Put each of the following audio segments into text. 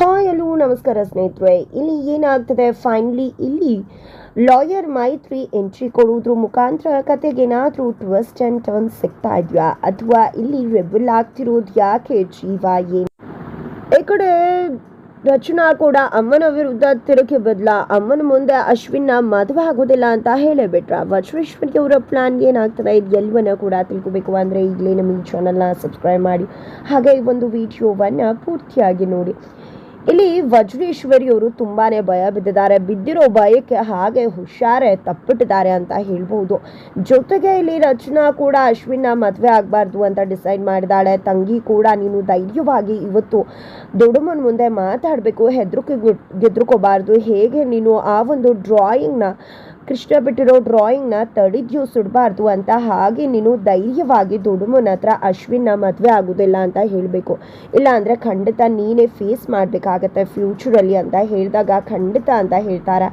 Hi hello ನಮಸ್ಕಾರ ಸ್ನೇಹಿತರೆ. ಇಲ್ಲಿ ಏನಾಗ್ತದೆ? ಫೈನಲಿ ಇಲ್ಲಿ ಲಾಯರ್ ಮೈತ್ರಿ ಎಂಟ್ರಿ ಕೊಡುವುದ್ರ ಮುಖಾಂತರ ಕತೆಗೆ ಏನಾದರೂ ಟ್ವಿಸ್ಟ್ ಆ್ಯಂಡ್ ಟರ್ನ್ ಸಿಗ್ತಾ ಇದೆಯಾ? ಅಥವಾ ಇಲ್ಲಿ ರೆಬಲ್ ಆಗ್ತಿರೋದು ಯಾಕೆ ಜೀವ ಏನು? ಈ ಕಡೆ ರಚನಾ ಕೂಡ ಅಮ್ಮನ ವಿರುದ್ಧ ತಿರುಗಿ ಬದಲ. ಅಮ್ಮನ ಮುಂದೆ ಅಶ್ವಿನ್ನ ಮದುವೆ ಆಗೋದಿಲ್ಲ ಅಂತ ಹೇಳೇ ಬಿಟ್ರ ವಜ್ರೇಶ್ವರಿ ಅವರ ಪ್ಲಾನ್ ಏನಾಗ್ತದೆ ಇದು ಎಲ್ಲವನ್ನ ಕೂಡ ತಿಳ್ಕೊಬೇಕು ಅಂದರೆ ಈಗಲೇ ನಮ್ಮ ಈ ಚಾನಲ್ನ ಸಬ್ಸ್ಕ್ರೈಬ್ ಮಾಡಿ. ಹಾಗೆ ಈ ಒಂದು ವಿಡಿಯೋವನ್ನು ಪೂರ್ತಿಯಾಗಿ ನೋಡಿ. ಇಲ್ಲಿ ವಜ್ರೇಶ್ವರಿಯವರು ತುಂಬಾನೇ ಭಯ ಬಿದ್ದಿದ್ದಾರೆ. ಬಿದ್ದಿರೋ ಭಯಕ್ಕೆ ಹಾಗೆ ಹುಷಾರೇ ತಪ್ಪಿಟ್ಟಿದ್ದಾರೆ ಅಂತ ಹೇಳ್ಬಹುದು ಜೊತೆಗೆ ಇಲ್ಲಿ ರಚನಾ ಕೂಡ ಅಶ್ವಿನ ಮದುವೆ ಆಗಬಾರ್ದು ಅಂತ ಡಿಸೈಡ್ ಮಾಡಿದಾಳೆ ತಂಗಿ ಕೂಡ ನೀನು ಧೈರ್ಯವಾಗಿ ಇವತ್ತು ದೊಡ್ಡಮ್ಮನ ಮುಂದೆ ಮಾತಾಡಬೇಕು, ಹೆದ್ರಿಕೆ ಗೆದ್ರುಕೋಬಾರ್ದು. ಹೇಗೆ ನೀನು ಆ ಒಂದು ಡ್ರಾಯಿಂಗ್ನ ಕೃಷ್ಣ ಬಿಟ್ಟಿರೋ ಡ್ರಾಯಿಂಗ್ನ ತಡಿದ್ಯೂ ಸುಡಬಾರ್ದು ಅಂತ ಹಾಗೆ ನೀನು ಧೈರ್ಯವಾಗಿ ದುಡುಮನ ಹತ್ರ ಅಶ್ವಿನ ಮದುವೆ ಆಗೋದಿಲ್ಲ ಅಂತ ಹೇಳಬೇಕು. ಇಲ್ಲ ಅಂದರೆ ಖಂಡಿತ ನೀನೇ ಫೇಸ್ ಮಾಡಬೇಕಾಗತ್ತೆ ಫ್ಯೂಚರಲ್ಲಿ ಅಂತ ಹೇಳಿದಾಗ ಖಂಡಿತ ಅಂತ ಹೇಳ್ತಾರೆ.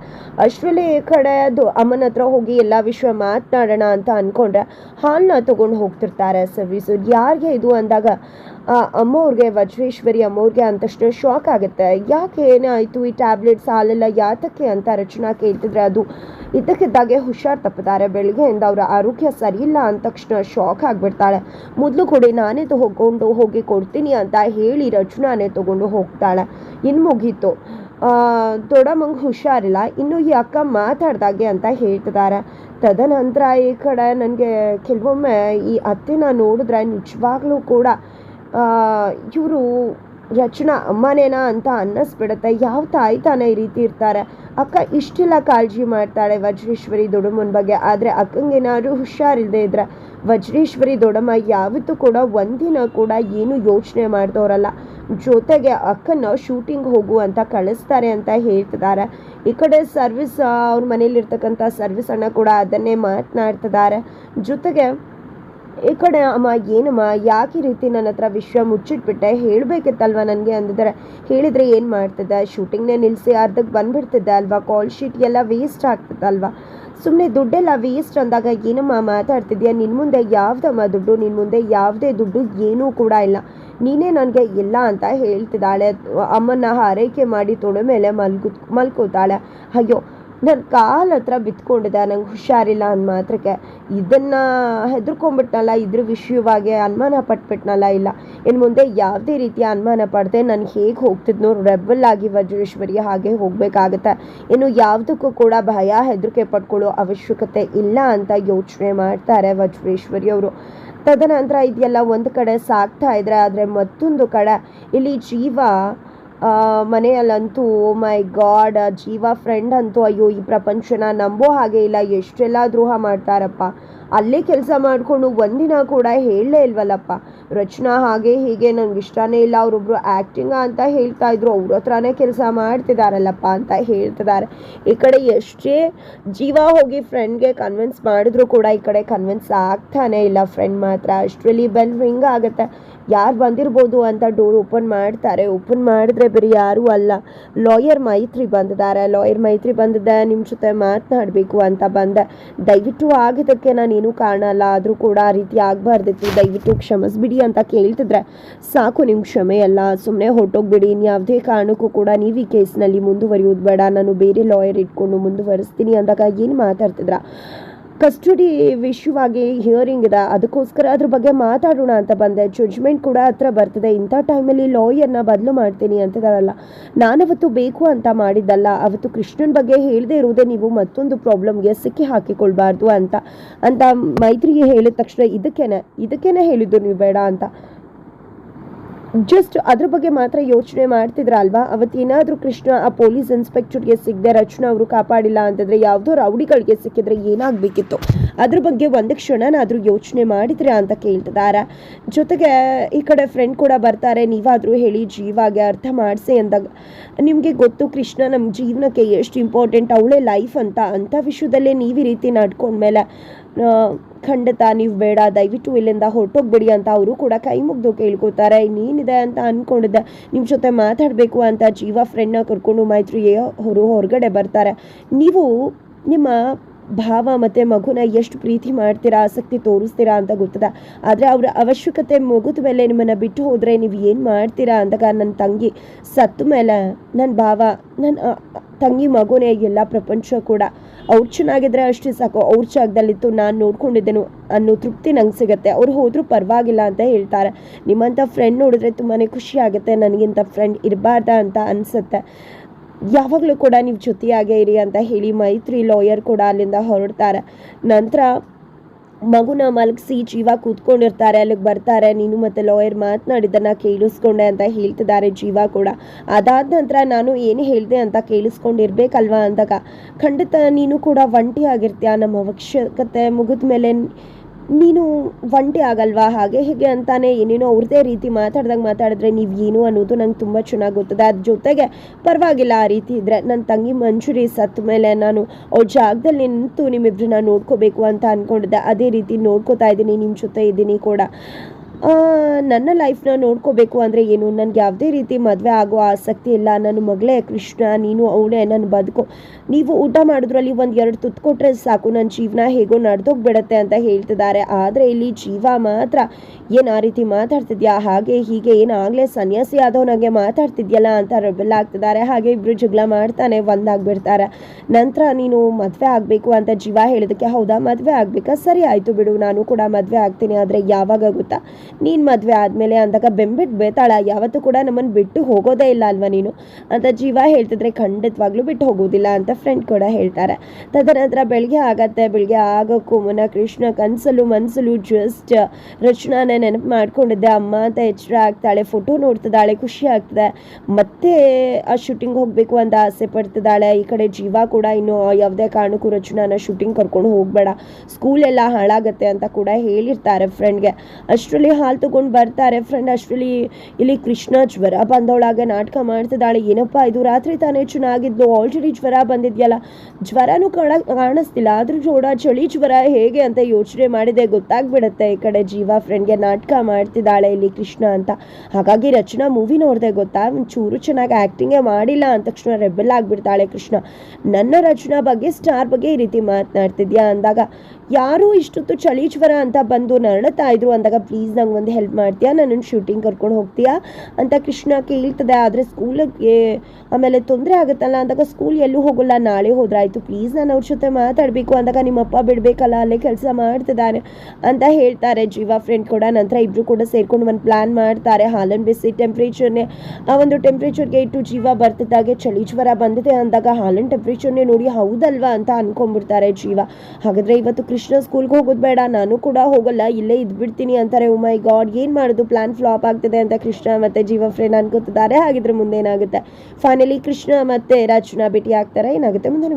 ಅಶ್ವಿನಿ ಈ ಕಡೆ ಅದು ಅಮ್ಮನ ಹತ್ರ ಹೋಗಿ ಎಲ್ಲ ವಿಷಯ ಮಾತನಾಡೋಣ ಅಂತ ಅಂದ್ಕೊಂಡ್ರೆ ಹಾಲನ್ನ ತೊಗೊಂಡು ಹೋಗ್ತಿರ್ತಾರೆ ಸರ್ವಿಸು ಯಾರಿಗೆ ಇದು ಅಂದಾಗ ಅಮ್ಮವ್ರಿಗೆ ವಜ್ರೇಶ್ವರಿ ಅಮ್ಮವ್ರಿಗೆ ಅಂತಷ್ಟು ಶಾಕ್ ಆಗುತ್ತೆ. ಯಾಕೆ ಏನಾಯಿತು ಈ ಟ್ಯಾಬ್ಲೆಟ್ಸ್ ಹಾಲೆಲ್ಲ ಯಾತಕ್ಕೆ ಅಂತ ರಚನಾ ಕೇಳ್ತಿದ್ರೆ ಅದು ಇದ್ದಕ್ಕಿದ್ದಾಗೆ ಹುಷಾರ್ ತಪ್ಪಿದ್ದಾರೆ. ಬೆಳಗ್ಗೆಯಿಂದ ಅವರ ಆರೋಗ್ಯ ಸರಿಯಿಲ್ಲ ಅಂದ ತಕ್ಷಣ ಶಾಕ್ ಆಗಿಬಿಡ್ತಾಳೆ. ಮೊದಲು ಕೊಡಿ, ನಾನೇ ತಗೊಂಡು ಹೋಗಿ ಕೊಡ್ತೀನಿ ಅಂತ ಹೇಳಿ ರಚನಾನೇ ತಗೊಂಡು ಹೋಗ್ತಾಳೆ. ಇನ್ನು ಮುಗೀತು. ದೊಡ್ಡಮ್ಮಂಗೆ ಹುಷಾರಿಲ್ಲ. ಇನ್ನು ಈ ಅಕ್ಕ ಮಾತಾಡ್ದಾಗೆ ಅಂತ ಹೇಳ್ತಿದ್ದಾರೆ. ತದನಂತರ ಈ ಕಡೆ ನನಗೆ ಕೆಲವೊಮ್ಮೆ ಈ ಅತ್ತೆನ ನೋಡಿದ್ರೆ ನಿಜವಾಗ್ಲೂ ಕೂಡ ಇವರು ರಚನಾ ಅಮ್ಮನೇನಾ ಅಂತ ಅನ್ನಿಸ್ಬಿಡುತ್ತೆ. ಯಾವ ತಾಯಿ ತಾನೇ ಈ ರೀತಿ ಇರ್ತಾರೆ? ಅಕ್ಕ ಇಷ್ಟೆಲ್ಲ ಕಾಳಜಿ ಮಾಡ್ತಾಳೆ ವಜ್ರೇಶ್ವರಿ ದೊಡಮ್ಮನ ಬಗ್ಗೆ. ಆದರೆ ಅಕ್ಕಂಗೇನಾದ್ರು ಹುಷಾರಿಲ್ಲದೆ ಇದ್ರೆ ವಜ್ರೇಶ್ವರಿ ದೊಡಮ್ಮ ಯಾವತ್ತೂ ಕೂಡ ಒಂದಿನ ಕೂಡ ಏನು ಯೋಚನೆ ಮಾಡ್ದವರಲ್ಲ. ಜೊತೆಗೆ ಅಕ್ಕನ ಶೂಟಿಂಗ್ ಹೋಗು ಅಂತ ಕಳಿಸ್ತಾರೆ ಅಂತ ಹೇಳ್ತಿದ್ದಾರೆ. ಈ ಕಡೆ ಸರ್ವಿಸ್, ಅವ್ರ ಮನೇಲಿರ್ತಕ್ಕಂಥ ಸರ್ವಿಸ್ ಅಣ್ಣ ಕೂಡ ಅದನ್ನೇ ಮಾತನಾಡ್ತಿದ್ದಾರೆ. ಜೊತೆಗೆ ಈ ಕಡೆ ಅಮ್ಮ, ಏನಮ್ಮ, ಯಾಕೆ ರೀತಿ ನನ್ನ ಹತ್ರ ವಿಶ್ವ ಮುಚ್ಚಿಟ್ಬಿಟ್ಟೆ? ಹೇಳಬೇಕಿತ್ತಲ್ವ ನನಗೆ ಅಂದಿದ್ದಾರೆ. ಹೇಳಿದರೆ ಏನು ಮಾಡ್ತಿದ್ದೆ ಶೂಟಿಂಗ್ನೇ ನಿಲ್ಲಿಸಿ ಅರ್ಧಕ್ಕೆ ಬಂದ್ಬಿಡ್ತಿದ್ದೆ ಅಲ್ವಾ? ಕಾಲ್ ಶೀಟ್ ಎಲ್ಲ ವೇಸ್ಟ್ ಆಗ್ತದಲ್ವಾ? ಸುಮ್ಮನೆ ದುಡ್ಡೆಲ್ಲ ವೇಸ್ಟ್ ಅಂದಾಗ ಏನಮ್ಮ ಮಾತಾಡ್ತಿದ್ಯಾ? ನಿನ್ನ ಮುಂದೆ ಯಾವುದಮ್ಮ ದುಡ್ಡು? ನಿನ್ನ ಮುಂದೆ ಯಾವುದೇ ದುಡ್ಡು ಏನೂ ಕೂಡ ಇಲ್ಲ. ನೀನೇ ನನಗೆ ಇಲ್ಲ ಅಂತ ಹೇಳ್ತಿದ್ದಾಳೆ. ಅಮ್ಮನ ಹಾರೈಕೆ ಮಾಡಿ ತೊಡೆ ಮೇಲೆ ಮಲ್ಕು ಮಲ್ಕೋತಾಳೆ. ಅಯ್ಯೋ ನನ್ನ ಕಾಲ ಹತ್ರ ಬಿತ್ಕೊಂಡಿದೆ ನಂಗೆ ಹುಷಾರಿಲ್ಲ ಅಂದ ಮಾತ್ರಕ್ಕೆ. ಇದನ್ನು ಹೆದರ್ಕೊಂಡ್ಬಿಟ್ನಲ್ಲ ಇದ್ರ ವಿಷಯವಾಗಿ ಅನುಮಾನ ಪಟ್ಬಿಟ್ನಲ್ಲ ಇಲ್ಲ. ಇನ್ನು ಮುಂದೆ ಯಾವುದೇ ರೀತಿಯ ಅನುಮಾನ ಪಡದೆ ನಾನು ಹೇಗೆ ಹೋಗ್ತಿದ್ನೋ ರೆಬಲ್ ಆಗಿ ವಜ್ರೇಶ್ವರಿ ಹಾಗೆ ಹೋಗಬೇಕಾಗತ್ತೆ. ಇನ್ನು ಯಾವುದಕ್ಕೂ ಕೂಡ ಭಯ ಹೆದರಿಕೆ ಪಡ್ಕೊಳ್ಳೋ ಅವಶ್ಯಕತೆ ಇಲ್ಲ ಅಂತ ಯೋಚನೆ ಮಾಡ್ತಾರೆ ವಜ್ರೇಶ್ವರಿ ಅವರು. ತದನಂತರ ಇದೆಲ್ಲ ಒಂದು ಕಡೆ ಸಾಕ್ತಾ ಇದ್ರೆ ಆದರೆ ಮತ್ತೊಂದು ಕಡೆ. ಇಲ್ಲಿ ಜೀವ ಮನೆಯಲ್ಲಂತೂ ಮೈ ಗಾಡ್ ಜೀವ ಫ್ರೆಂಡ್ ಅಂತೂ ಅಯ್ಯೋ, ಈ ಪ್ರಪಂಚನ ನಂಬೋ ಹಾಗೆ ಇಲ್ಲ, ಎಷ್ಟೆಲ್ಲ ದ್ರೋಹ ಮಾಡ್ತಾರಪ್ಪ. ಅಲ್ಲೇ ಕೆಲಸ ಮಾಡಿಕೊಂಡು ಒಂದಿನ ಕೂಡ ಹೇಳಲೇ ಇಲ್ವಲ್ಲಪ್ಪ. ರಚನಾ ಹಾಗೆ ಹೀಗೆ ನಂಗೆ ಇಷ್ಟನೇ ಇಲ್ಲ, ಅವರೊಬ್ರು ಆ್ಯಕ್ಟಿಂಗ ಅಂತ ಹೇಳ್ತಾ ಇದ್ರು, ಅವ್ರ ಹತ್ರನೇ ಕೆಲಸ ಮಾಡ್ತಿದಾರಲ್ಲಪ್ಪ ಅಂತ ಹೇಳ್ತಿದ್ದಾರೆ ಈ ಕಡೆ ಎಷ್ಟೇ ಜೀವ ಹೋಗಿ ಫ್ರೆಂಡ್ಗೆ ಕನ್ವಿನ್ಸ್ ಮಾಡಿದ್ರು ಕೂಡ ಈ ಕಡೆ ಕನ್ವಿನ್ಸ್ ಆಗ್ತಾನೆ ಇಲ್ಲ ಫ್ರೆಂಡ್ ಮಾತ್ರ. ಅಷ್ಟರಲ್ಲಿ ಬೆಲ್ ರಿಂಗ್ ಆಗುತ್ತೆ. ಯಾರು ಬಂದಿರ್ಬೋದು ಅಂತ ಡೋರ್ ಓಪನ್ ಮಾಡ್ತಾರೆ. ಓಪನ್ ಮಾಡಿದ್ರೆ ಬೇರೆ ಯಾರೂ ಅಲ್ಲ. ಲಾಯರ್ ಮೈತ್ರಿ ಬಂದಿದ್ದಾರೆ. ಲಾಯರ್ ಮೈತ್ರಿ ಬಂದಿದ್ದೆ ನಿಮ್ಮ ಜೊತೆ ಮಾತನಾಡಬೇಕು ಅಂತ ಬಂದೆ. ದಯವಿಟ್ಟು ಆಗಿದ್ದಕ್ಕೆ ನಾನೇನು ಕಾರಣ ಅಲ್ಲ ಆದರೂ ಕೂಡ ಆ ರೀತಿ ಆಗಬಾರ್ದಿತ್ತು. ದಯವಿಟ್ಟು ಕ್ಷಮಿಸ್ಬಿಡಿ ಅಂತ ಕೇಳ್ತಿದ್ರೆ ಸಾಕು ನಿಮ್ಮ ಕ್ಷಮೆ ಅಲ್ಲ ಸುಮ್ಮನೆ ಹೊರಟೋಗ್ಬಿಡಿ. ಇನ್ಯಾವುದೇ ಕಾರಣಕ್ಕೂ ಕೂಡ ನೀವು ಈ ಕೇಸ್ನಲ್ಲಿ ಮುಂದುವರಿಯೋದು ಬೇಡ. ನಾನು ಬೇರೆ ಲಾಯರ್ ಇಟ್ಕೊಂಡು ಮುಂದುವರಿಸ್ತೀನಿ ಅಂದಾಗ ಏನು ಮಾತಾಡ್ತಿದ್ರ? ಕಸ್ಟಡಿ ವಿಷಯವಾಗಿ ಹಿಯರಿಂಗ್ ಇದೆ. ಅದಕ್ಕೋಸ್ಕರ ಅದ್ರ ಬಗ್ಗೆ ಮಾತಾಡೋಣ ಅಂತ ಬಂದೆ. ಜಡ್ಜ್ಮೆಂಟ್ ಕೂಡ ಹತ್ರ ಬರ್ತದೆ. ಇಂಥ ಟೈಮಲ್ಲಿ ಲಾಯರ್ನ ಬದಲು ಮಾಡ್ತೀನಿ ಅಂತಿದಾರಲ್ಲ ನಾನವತ್ತು ಬೇಕು ಅಂತ ಮಾಡಿದ್ದಲ್ಲ. ಅವತ್ತು ಕೃಷ್ಣನ ಬಗ್ಗೆ ಹೇಳದೇ ಇರುವುದೇ ನೀವು ಮತ್ತೊಂದು ಪ್ರಾಬ್ಲಮ್ಗೆ ಸಿಕ್ಕಿ ಹಾಕಿಕೊಳ್ಬಾರ್ದು ಅಂತ. ಅಂತ ಮೈತ್ರಿಗೆ ಹೇಳಿದ ತಕ್ಷಣ ಇದಕ್ಕೇನೆ ಇದಕ್ಕೇನೆ ಹೇಳಿದ್ದು ನೀವು ಬೇಡ ಅಂತ. ಜಸ್ಟ್ ಅದ್ರ ಬಗ್ಗೆ ಮಾತ್ರ ಯೋಚನೆ ಮಾಡ್ತಿದ್ರ ಅಲ್ವಾ ಅವತ್ತೇನಾದರೂ ಕೃಷ್ಣ ಆ ಪೊಲೀಸ್ ಇನ್ಸ್ಪೆಕ್ಟರ್ಗೆ ಸಿಗದೆ ರಚನಾ ಅವರು ಕಾಪಾಡಿಲ್ಲ ಅಂತಂದ್ರೆ ಯಾವುದೋ ರೌಡಿಗಳಿಗೆ ಸಿಕ್ಕಿದ್ರೆ ಏನಾಗಬೇಕಿತ್ತು? ಅದ್ರ ಬಗ್ಗೆ ಒಂದು ಕ್ಷಣನಾದರೂ ಯೋಚನೆ ಮಾಡಿದ್ರೆ ಅಂತ ಕೇಳ್ತಿದಾರ? ಜೊತೆಗೆ ಈ ಕಡೆ ಫ್ರೆಂಡ್ ಕೂಡ ಬರ್ತಾರೆ, ನೀವಾದರೂ ಹೇಳಿ ಜೀವಾಗೆ ಅರ್ಥ ಮಾಡಿಸಿ ಅಂದಾಗ. ನಿಮಗೆ ಗೊತ್ತು ಕೃಷ್ಣ ನಮ್ಮ ಜೀವನಕ್ಕೆ ಎಷ್ಟು ಇಂಪಾರ್ಟೆಂಟ್ ಅವಳೇ ಲೈಫ್ ಅಂತ ಅಂಥ ವಿಷಯದಲ್ಲೇ ನೀವು ಈ ರೀತಿ ನಡ್ಕೊಂಡ್ಮೇಲೆ ಖಂಡಿತ ನೀವು ಬೇಡ, ದಯವಿಟ್ಟು ಇಲ್ಲಿಂದ ಹೊರಟೋಗ್ಬಿಡಿ ಅಂತ ಅವರು ಕೂಡ ಕೈ ಮುಗ್ದು ಕೇಳ್ಕೊತಾರೆ ಇನ್ನೇನಿದೆ ಅಂತ ಅಂದ್ಕೊಂಡಿದ್ದೆ ನಿಮ್ಮ ಜೊತೆ ಮಾತಾಡಬೇಕು ಅಂತ ಜೀವ ಫ್ರೆಂಡ್ನ ಕರ್ಕೊಂಡು ಮೈತ್ರಿಯೇ ಅವರು ಹೊರಗಡೆ ಬರ್ತಾರೆ. ನೀವು ನಿಮ್ಮ ಭಾವ ಮತ್ತು ಮಗುನ ಎಷ್ಟು ಪ್ರೀತಿ ಮಾಡ್ತೀರಾ, ಆಸಕ್ತಿ ತೋರಿಸ್ತೀರಾ ಅಂತ ಗೊತ್ತದ. ಆದರೆ ಅವರ ಅವಶ್ಯಕತೆ ಮುಗಿದ ಮೇಲೆ ನಿಮ್ಮನ್ನು ಬಿಟ್ಟು ಹೋದರೆ ನೀವು ಏನು ಮಾಡ್ತೀರಾ ಅಂದಾಗ ನನ್ನ ತಂಗಿ ಸತ್ತ ಮೇಲೆ ನನ್ನ ಭಾವ ನನ್ನ ತಂಗಿ ಮಗುನೇ ಎಲ್ಲ ಪ್ರಪಂಚ ಕೂಡ ಅವ್ರು ಚೆನ್ನಾಗಿದ್ರೆ ಅಷ್ಟೇ ಸಾಕು. ಅವ್ರ ಜಾಗದಲ್ಲಿತ್ತು ನಾನು ನೋಡ್ಕೊಂಡಿದ್ದೆನು ಅನ್ನೋ ತೃಪ್ತಿ ನಂಗೆ ಸಿಗುತ್ತೆ. ಅವ್ರು ಹೋದರೂ ಪರವಾಗಿಲ್ಲ ಅಂತ ಹೇಳ್ತಾರೆ. ನಿಮ್ಮಂಥ ಫ್ರೆಂಡ್ ನೋಡಿದ್ರೆ ತುಂಬಾ ಖುಷಿ ಆಗುತ್ತೆ. ನನಗಿಂತ ಫ್ರೆಂಡ್ ಇರಬಾರ್ದ ಅಂತ ಅನಿಸುತ್ತೆ. ಯಾವಾಗಲೂ ಕೂಡ ನೀವು ಜೊತೆಯಾಗೇ ಇರಿ ಅಂತ ಹೇಳಿ ಮೈತ್ರಿ ಲಾಯರ್ ಕೂಡ ಅಲ್ಲಿಂದ ಹೊರಡ್ತಾರೆ. ನಂತರ ಮಗುನ ಮಲಗಿಸಿ ಜೀವ ಕೂತ್ಕೊಂಡಿರ್ತಾರೆ, ಅಲ್ಲಿಗೆ ಬರ್ತಾರೆ. ನೀನು ಮತ್ತೆ ಲಾಯರ್ ಮಾತನಾಡಿದ್ದನ್ನು ಕೇಳಿಸ್ಕೊಂಡೆ ಅಂತ ಹೇಳ್ತಿದ್ದಾರೆ ಜೀವ ಕೂಡ. ಅದಾದ ನಂತರ ನಾನು ಏನು ಹೇಳಿದೆ ಅಂತ ಕೇಳಿಸ್ಕೊಂಡಿರ್ಬೇಕಲ್ವಾ ಅಂದಾಗ, ಖಂಡಿತ ನೀನು ಕೂಡ ಒಂಟಿ ಆಗಿರ್ತೀಯ. ನಮ್ಮ ಅವಶ್ಯಕತೆ ಮುಗಿದ ಮೇಲೆ ನೀನು ಒಂಟಿ ಆಗಲ್ವಾ? ಹಾಗೆ ಹೀಗೆ ಅಂತಾನೆ ಏನೇನೋ ಅವ್ರದೇ ರೀತಿ ಮಾತಾಡ್ದಂಗೆ ಮಾತಾಡಿದ್ರೆ ನೀವು ಏನು ಅನ್ನೋದು ನಂಗೆ ತುಂಬ ಚೆನ್ನಾಗಿ ಗೊತ್ತದೆ. ಅದ್ರ ಜೊತೆಗೆ ಪರವಾಗಿಲ್ಲ ಆ ರೀತಿ ಇದ್ದರೆ ನನ್ನ ತಂಗಿ ಮಂಜುರಿ ಸತ್ತ ಮೇಲೆ ನಾನು ಅವ್ರ ಜಾಗದಲ್ಲಿ ನಿಂತು ನಿಮ್ಮಿಬ್ರನ್ನ ನೋಡ್ಕೋಬೇಕು ಅಂತ ಅಂದ್ಕೊಂಡಿದ್ದೆ ಅದೇ ರೀತಿ ನೋಡ್ಕೋತಾ ಇದ್ದೀನಿ ನಿಮ್ಮ ಜೊತೆ ಇದ್ದೀನಿ ಕೂಡ. ನನ್ನ ಲೈಫ್ನ ನೋಡ್ಕೋಬೇಕು ಅಂದರೆ ಏನು? ನನಗೆ ಯಾವುದೇ ರೀತಿ ಮದುವೆ ಆಗೋ ಆಸಕ್ತಿ ಇಲ್ಲ. ನನ್ನ ಮಗಳೇ ಕೃಷ್ಣ, ನೀನು ಅವಳೇ ನನ್ನ ಬದುಕು. ನೀವು ಊಟ ಮಾಡಿದ್ರಲ್ಲಿ ಒಂದು ಎರಡು ತುತ್ತು ಕೊಟ್ಟರೆ ಸಾಕು. ನನ್ನ ಜೀವನ ಹೇಗೋ ನಡೆದೋಗ್ಬಿಡತ್ತೆ ಅಂತ ಹೇಳ್ತಿದ್ದಾರೆ. ಆದರೆ ಇಲ್ಲಿ ಜೀವ ಮಾತ್ರ. ಏನು ಆ ರೀತಿ ಮಾತಾಡ್ತಿದ್ಯಾ? ಹಾಗೆ ಹೀಗೆ ಏನಾಗಲೇ ಸನ್ಯಾಸಿ ಆದವನಾಗೆ ಮಾತಾಡ್ತಿದ್ಯಲ್ಲ ಅಂತ ರೆಬೆಲ್ ಆಗ್ತಿದ್ದಾರೆ ಹಾಗೆ ಇಬ್ಬರು ಜಗಳ ಮಾಡ್ತಾನೆ, ಒಂದಾಗ್ಬಿಡ್ತಾರೆ. ನಂತರ ನೀನು ಮದುವೆ ಆಗಬೇಕು ಅಂತ ಜೀವ ಹೇಳಿದಕ್ಕೆ, ಹೌದಾ? ಮದುವೆ ಆಗಬೇಕಾ? ಸರಿ ಆಯಿತು ಬಿಡು, ನಾನು ಕೂಡ ಮದುವೆ ಆಗ್ತೀನಿ, ಆದರೆ ಯಾವಾಗ ಗೊತ್ತಾ? ನೀನು ಮದುವೆ ಆದಮೇಲೆ ಅಂದಾಗ ಬೆಂಬಿಟ್ಟು ಬೇತಾಳ ಯಾವತ್ತೂ ಕೂಡ ನಮ್ಮನ್ನು ಬಿಟ್ಟು ಹೋಗೋದೇ ಇಲ್ಲ ಅಲ್ವಾ ನೀನು? ಅಂತ ಜೀವ ಹೇಳ್ತಿದ್ರೆ ಖಂಡಿತವಾಗ್ಲೂ ಬಿಟ್ಟು ಹೋಗೋದಿಲ್ಲ ಅಂತ ಫ್ರೆಂಡ್ ಕೂಡ ಹೇಳ್ತಾರೆ. ತದನಂತರ ಬೆಳಿಗ್ಗೆ ಆಗತ್ತೆ ಬೆಳಿಗ್ಗೆ ಆಗೋಕ್ಕೂ ಮುನ್ನ ಕೃಷ್ಣ ಕನಸಲು ಮನಸಲು ಜಸ್ಟ್ ರಚನಾನೇ ನೆನಪು ಮಾಡ್ಕೊಂಡಿದ್ದೆ. ಅಮ್ಮ ಅಂತ ಎಚ್ಚರ ಆಗ್ತಾಳೆ ಫೋಟೋ ನೋಡ್ತಿದ್ದಾಳೆ, ಖುಷಿ ಆಗ್ತದೆ. ಮತ್ತೆ ಆ ಶೂಟಿಂಗ್ ಹೋಗಬೇಕು ಅಂತ ಆಸೆ ಪಡ್ತಿದ್ದಾಳೆ. ಈ ಕಡೆ ಜೀವ ಕೂಡ ಇನ್ನು ಯಾವುದೇ ಕಾರಣಕ್ಕೂ ರಚನಾನ ಶೂಟಿಂಗ್ ಕರ್ಕೊಂಡು ಹೋಗಬೇಡ. ಸ್ಕೂಲೆಲ್ಲ ಹಾಳಾಗತ್ತೆ ಅಂತ ಕೂಡ ಹೇಳಿರ್ತಾರೆ ಫ್ರೆಂಡ್ಗೆ ಅಷ್ಟರಲ್ಲಿ ಹಾಲು ತಗೊಂಡು ಬರ್ತಾರೆ ಫ್ರೆಂಡ್ ಅಷ್ಟರಲ್ಲಿ ಇಲ್ಲಿ ಕೃಷ್ಣ ಜ್ವರ ಬಂದವಳಾಗ ನಾಟಕ ಮಾಡ್ತಿದ್ದಾಳೆ. ಏನಪ್ಪ ಇದು? ರಾತ್ರಿ ತಾನೇ ಚೆನ್ನಾಗಿದ್ದು ಆಲ್ರೆಡಿ ಜ್ವರ ಬಂದಿದ್ಯಲ್ಲ. ಜ್ವರನೂ ಕಾಣ, ಕಾಣಿಸ್ತಿಲ್ಲ, ಆದ್ರೂ ಕೂಡ ಚಳಿ ಜ್ವರ ಹೇಗೆ ಅಂತ ಯೋಚನೆ ಮಾಡಿದೆ. ಗೊತ್ತಾಗ್ಬಿಡುತ್ತೆ ಈ ಕಡೆ ಜೀವ ಫ್ರೆಂಡ್ಗೆ ನಾಟಕ ಮಾಡ್ತಿದ್ದಾಳೆ ಇಲ್ಲಿ ಕೃಷ್ಣ ಅಂತ. ಹಾಗಾಗಿ ರಚನಾ ಮೂವಿ ನೋಡಿದೆ ಗೊತ್ತಾ? ಚೂರು ಚೆನ್ನಾಗಿ ಆ್ಯಕ್ಟಿಂಗೇ ಮಾಡಿಲ್ಲ ಅಂದ ತಕ್ಷಣ ರೆಬೆಲ್ ಆಗಿಬಿಡ್ತಾಳೆ ಕೃಷ್ಣ. ನನ್ನ ರಚನಾ ಬಗ್ಗೆ, ಸ್ಟಾರ್ ಬಗ್ಗೆ ಈ ರೀತಿ ಮಾತನಾಡ್ತಿದ್ಯಾ? ಅಂದಾಗ, ಯಾರು ಇಷ್ಟೊತ್ತು ಚಳಿ ಜ್ವರ ಅಂತ ಬಂದು ನರಳುತ್ತಾ ಇದ್ರು. ಅಂದಾಗ, ಪ್ಲೀಸ್ ನಂಗೆ ಒಂದು ಹೆಲ್ಪ್ ಮಾಡ್ತೀಯಾ? ನನ್ನನ್ನು ಶೂಟಿಂಗ್ ಕರ್ಕೊಂಡು ಹೋಗ್ತೀಯಾ? ಅಂತ ಕೃಷ್ಣ ಕೇಳ್ತದೆ. ಆದರೆ, ಸ್ಕೂಲಿಗೆ, ಆಮೇಲೆ ತೊಂದರೆ ಆಗುತ್ತಲ್ಲ? ಅಂದಾಗ, ಸ್ಕೂಲ್ ಎಲ್ಲೂ ಹೋಗಲ್ಲ, ನಾಳೆ ಹೋದ್ರಾಯ್ತು. ಪ್ಲೀಸ್ ನಾನು ಅವ್ರ ಜೊತೆ ಮಾತಾಡಬೇಕು. ಅಂದಾಗ ನಿಮ್ಮಪ್ಪ ಬಿಡಬೇಕಲ್ಲ? ಅಲ್ಲೇ ಕೆಲಸ ಮಾಡ್ತಿದ್ದಾರೆ. ಅಂತ ಹೇಳ್ತಾರೆ. ಜೀವ ಫ್ರೆಂಡ್ ಕೂಡ, ನಂತರ ಇಬ್ಬರು ಕೂಡ ಸೇರ್ಕೊಂಡು ಒಂದು ಪ್ಲ್ಯಾನ್ ಮಾಡ್ತಾರೆ. ಹಾಲನ್ ಬಿಸಿ ಟೆಂಪ್ರೇಚರ್ನೇ ಆ ಒಂದು ಟೆಂಪ್ರೇಚರ್ಗೆ ಇಟ್ಟು ಜೀವ ಬರ್ತಿದ್ದಾಗೆ ಚಳಿ ಜ್ವರ ಬಂದಿದೆ. ಅಂದಾಗ, ಹಾಲಿನ ಟೆಂಪ್ರೇಚರ್ನೇ ನೋಡಿ ಹೌದಲ್ವಾ ಅಂತ ಅನ್ಕೊಂಡ್ಬಿಡ್ತಾರೆ ಜೀವ. ಹಾಗಾದ್ರೆ ಇವತ್ತು ಕೃಷ್ಣ ಸ್ಕೂಲ್ಗೆ ಹೋಗೋದು ಬೇಡ, ನಾನು ಕೂಡ ಹೋಗಲ್ಲ, ಇಲ್ಲೇ ಇದ್ಬಿಡ್ತೀನಿ ಅಂತಾರೆ. ಓ ಮೈ ಗಾಡ್ ಏನು ಮಾಡೋದು? ಪ್ಲಾನ್ ಫ್ಲಾಪ್ ಆಗ್ತಿದೆ ಅಂತ ಕೃಷ್ಣ ಮತ್ತೆ ಜೀವ ಫ್ರೆಂಡ್ ಅನ್ಕೋತಿದ್ದಾರೆ. ಹಾಗಿದ್ರೆ ಮುಂದೆ ಏನಾಗುತ್ತೆ? ಫೈನಲಿ ಕೃಷ್ಣ ಮತ್ತೆ ರಚನಾ ಭೇಟಿ ಆಗ್ತಾರೆ ಏನಾಗುತ್ತೆ? ಮುಂದೆ